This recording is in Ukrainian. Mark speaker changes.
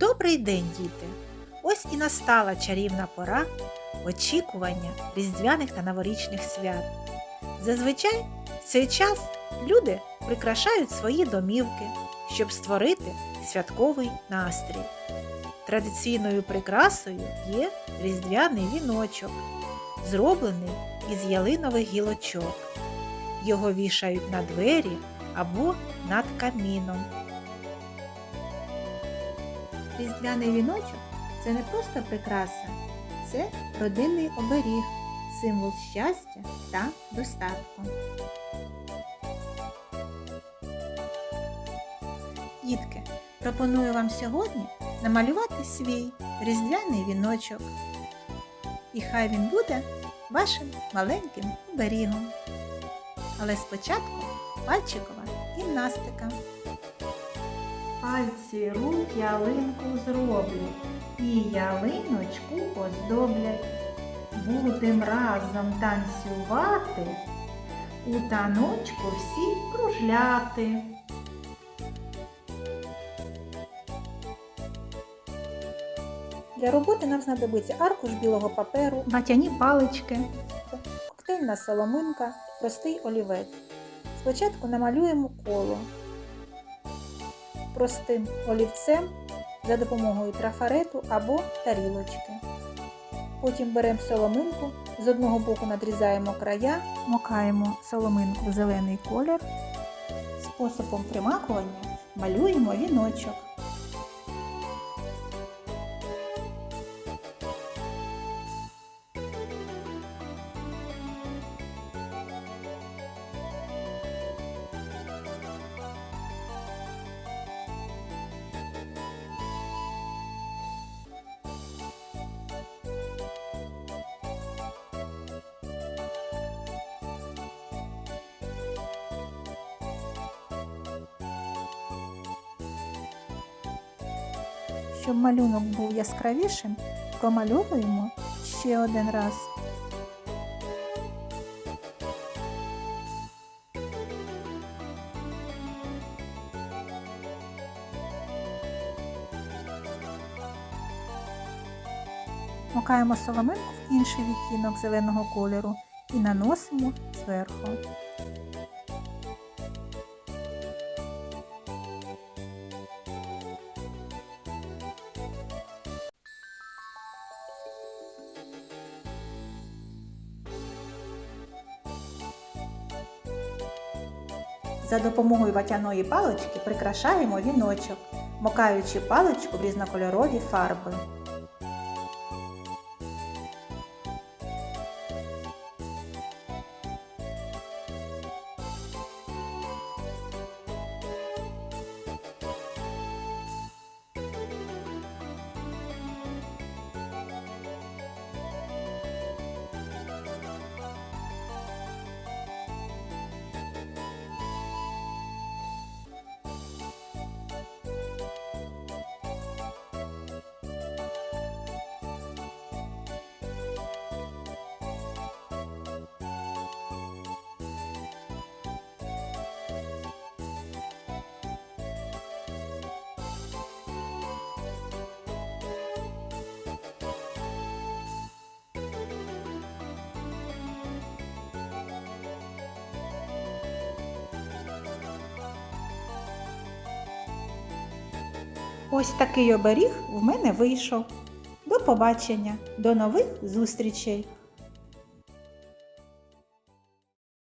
Speaker 1: Добрий день, діти! Ось і настала чарівна пора очікування різдвяних та новорічних свят. Зазвичай в цей час люди прикрашають свої домівки, щоб створити святковий настрій. Традиційною прикрасою є різдвяний віночок, зроблений із ялинових гілочок. Його вішають на двері або над каміном. Різдвяний віночок це не просто прикраса, це родинний оберіг, символ щастя та достатку. Дітки, пропоную вам сьогодні намалювати свій різдвяний віночок. І хай він буде вашим маленьким оберігом. Але спочатку пальчикова гімнастика. Пальці рук ялинку зроблять і ялиночку оздоблять. Будем разом танцювати, у таночку всі кружляти. Для роботи нам знадобиться аркуш білого паперу, ватяні палички, коктейльна соломинка, простий олівець. Спочатку намалюємо коло простим олівцем за допомогою трафарету або тарілочки. Потім беремо соломинку, з одного боку надрізаємо края, макаємо соломинку в зелений колір. Способом примакування малюємо віночок. Щоб малюнок був яскравішим, промальовуємо ще один раз. Макаємо соломинку в інший відтінок зеленого кольору і наносимо зверху. За допомогою ватяної палички прикрашаємо віночок, макаючи паличку в різнокольорові фарби. Ось такий оберіг в мене вийшов. До побачення, до нових зустрічей!